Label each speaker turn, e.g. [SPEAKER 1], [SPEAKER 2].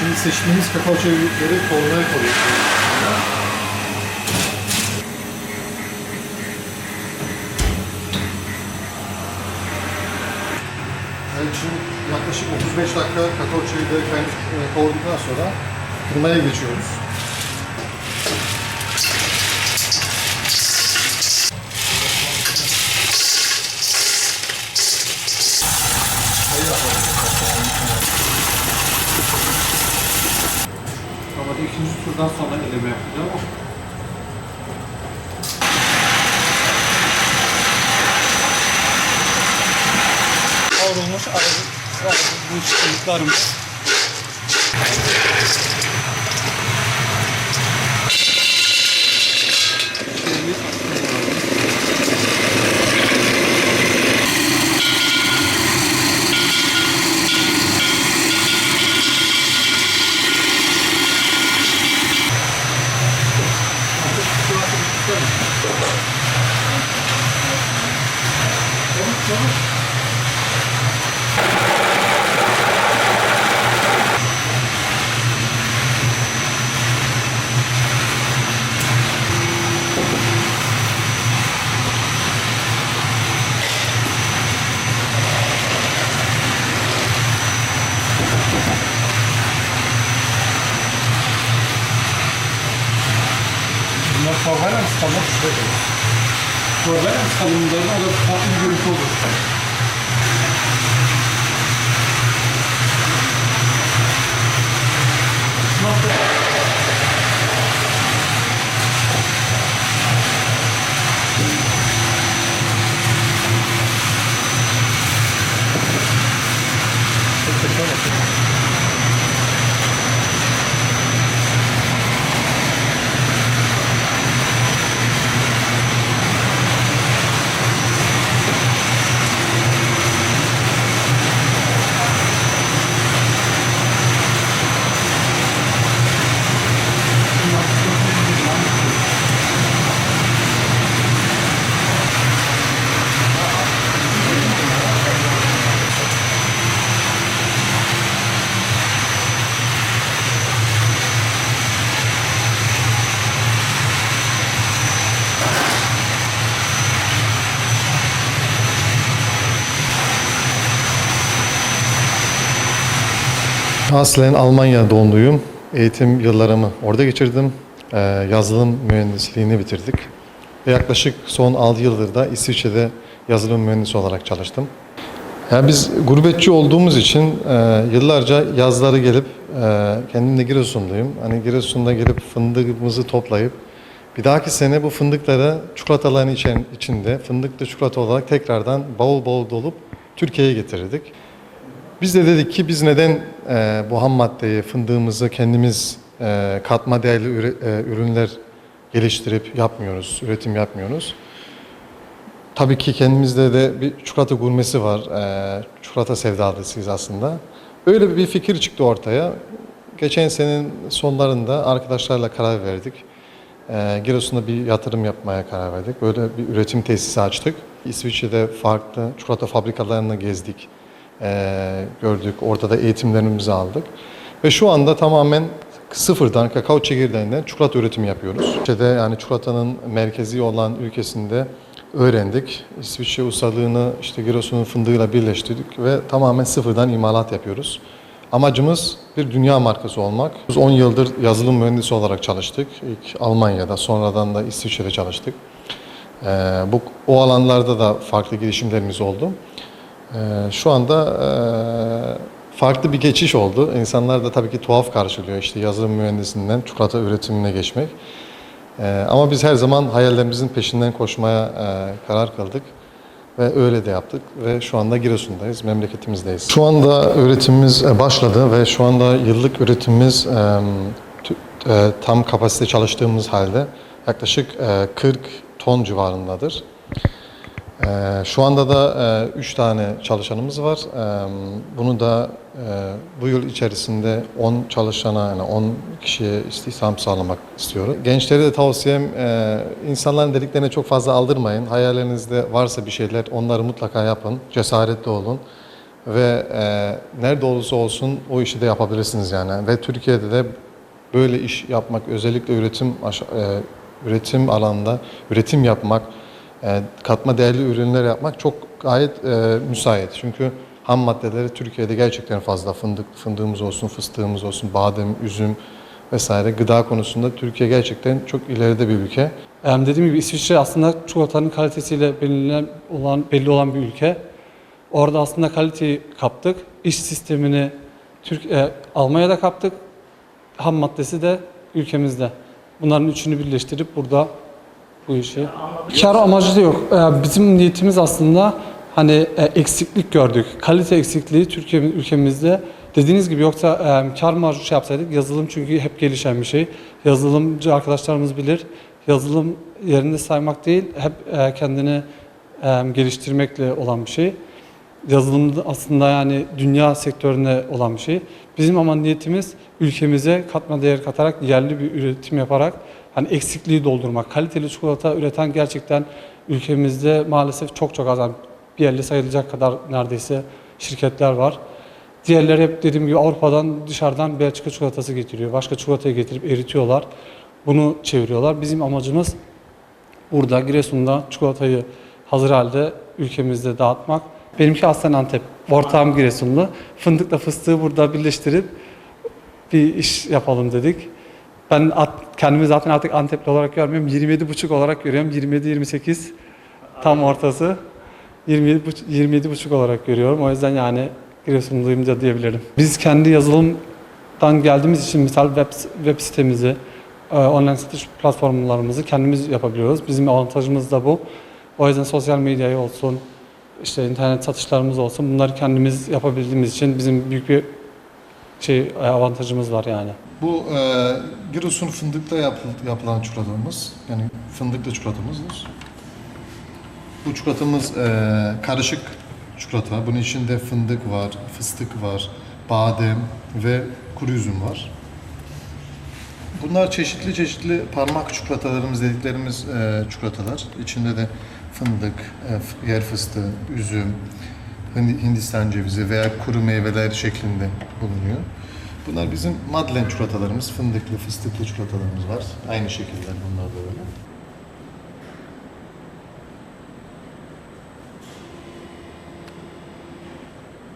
[SPEAKER 1] Şimdi seçtiğimiz kakao çekirdekleri kavurmaya koyuyoruz. Evet, şimdi yaklaşık 35 dakika kakao çekirdeği kay- e, kavurduktan sonra kırmaya geçiyoruz.
[SPEAKER 2] İkinci turdan sonra eleme yapacağım ama kavrulmuş aracı bu çıktıklarımız. Bunlar torbayla mı sıkalım? Şuraya koyalım. Torbayla mı sıkalım bunları? O da farklı bir görüntü olur. Thank you.
[SPEAKER 1] Aslen Almanya doğumluyum. Eğitim yıllarımı orada geçirdim. Ee, yazılım mühendisliğini bitirdik. Yaklaşık son 6 yıldır da İsviçre'de yazılım mühendisi olarak çalıştım. Yani biz gurbetçi olduğumuz için e, yıllarca yazları gelip, e, kendim de Giresunluyum. Hani Giresun'da gelip fındığımızı toplayıp, bir dahaki sene bu fındıkları çikolataların içinde fındıklı çikolata olarak tekrardan bavul bavul dolup Türkiye'ye getirirdik. Biz de dedik ki biz neden e, bu ham maddeyi, fındığımızı kendimiz e, katma değerli üre- e, ürünler geliştirip yapmıyoruz, üretim yapmıyoruz. Tabii ki kendimizde de bir çikolata gurmesi var. E, çikolata sevdalısıyız aslında. Öyle bir fikir çıktı ortaya. Geçen senenin sonlarında arkadaşlarla karar verdik. E, Giresun'da bir yatırım yapmaya karar verdik. Böyle bir üretim tesisi açtık. İsviçre'de farklı çikolata fabrikalarını gezdik. E, gördük. Orada da eğitimlerimizi aldık. Ve şu anda tamamen sıfırdan kakao çekirdeğinden çikolata üretimi yapıyoruz. İsviçre'de yani çikolatanın merkezi olan ülkesinde öğrendik. İsviçre ustalığını işte Giresun'un fındığıyla birleştirdik ve tamamen sıfırdan imalat yapıyoruz. Amacımız bir dünya markası olmak. Biz 10 yıldır yazılım mühendisi olarak çalıştık. İlk Almanya'da, sonradan da İsviçre'de çalıştık. Ee, bu o alanlarda da farklı girişimlerimiz oldu. Ee, şu anda e, farklı bir geçiş oldu. İnsanlar da tabii ki tuhaf karşılıyor işte yazılım mühendisinden çikolata üretimine geçmek. Ee, ama biz her zaman hayallerimizin peşinden koşmaya e, karar kıldık. Ve öyle de yaptık ve şu anda Giresun'dayız, memleketimizdeyiz. Şu anda üretimimiz e, başladı ve şu anda yıllık üretimimiz tam kapasite çalıştığımız halde yaklaşık e, 40 ton civarındadır. Ee, Şu anda da 3 tane çalışanımız var. Ee, Bunu da e, bu yıl içerisinde 10 çalışana yani 10 kişiye istihdam sağlamak istiyoruz. Gençlere de tavsiyem e, insanların dediklerine çok fazla aldırmayın. Hayallerinizde varsa bir şeyler onları mutlaka yapın. Cesaretli olun. ve e, nerede olursa olsun o işi de yapabilirsiniz yani. Ve Türkiye'de de böyle iş yapmak, özellikle üretim e, üretim alanda üretim yapmak, e, katma değerli ürünler yapmak çok gayet e, müsait. Çünkü ham maddeleri Türkiye'de gerçekten fazla. Fındık, fındığımız olsun, fıstığımız olsun, badem, üzüm vesaire gıda konusunda Türkiye gerçekten çok ileride bir ülke.
[SPEAKER 2] Em, dediğim gibi İsviçre aslında çikolatanın kalitesiyle belirlenen olan, belli olan bir ülke. Orada aslında kaliteyi kaptık. İş sistemini Türk e, Almanya'da kaptık. Ham maddesi de ülkemizde. Bunların üçünü birleştirip burada bu işi. Kar amacı da yok. E, bizim niyetimiz aslında hani e, eksiklik gördük. Kalite eksikliği Türkiye ülkemizde dediğiniz gibi yoksa e, kar marjı şey yapsaydık yazılım çünkü hep gelişen bir şey. Yazılımcı arkadaşlarımız bilir. Yazılım yerinde saymak değil, hep e, kendini geliştirmekle olan bir şey. Yazılım da aslında yani dünya sektöründe olan bir şey. Bizim ama niyetimiz ülkemize katma değer katarak yerli bir üretim yaparak hani eksikliği doldurmak. Kaliteli çikolata üreten gerçekten ülkemizde maalesef çok çok az. Bir elle sayılacak kadar neredeyse şirketler var. Diğerleri hep dediğim gibi Avrupa'dan dışarıdan Belçika çikolatası getiriyor. Başka çikolatayı getirip eritiyorlar. Bunu çeviriyorlar. Bizim amacımız burada Giresun'da çikolatayı hazır halde ülkemizde dağıtmak. Benimki aslen Antep. Ortağım Giresunlu. Fındıkla fıstığı burada birleştirip bir iş yapalım dedik. Ben at- kendimi zaten artık Antepli olarak görmüyorum. 27,5 olarak görüyorum. 27-28 tam ortası. 27 27,5 olarak görüyorum. O yüzden yani Giresunluyum da diyebilirim. Biz kendi yazılımdan geldiğimiz için misal web, web sitemizi, e, online satış platformlarımızı kendimiz yapabiliyoruz. Bizim avantajımız da bu. O yüzden sosyal medyayı olsun, işte internet satışlarımız olsun bunları kendimiz yapabildiğimiz için bizim büyük bir şey avantajımız var yani.
[SPEAKER 1] Bu e, Giresun fındıkla yapıl- yapılan çikolatamız, yani fındıklı çikolatamızdır. Bu çikolatamız e, karışık çikolata. Bunun içinde fındık var, fıstık var, badem ve kuru üzüm var. Bunlar çeşitli çeşitli parmak çikolatalarımız dediklerimiz e, çikolatalar. İçinde de fındık, e, yer fıstığı, üzüm, Hindistan cevizi veya kuru meyveler şeklinde bulunuyor. Bunlar bizim Madlen çikolatalarımız, fındıklı, fıstıklı çikolatalarımız var. Aynı şekilde bunlar da öyle.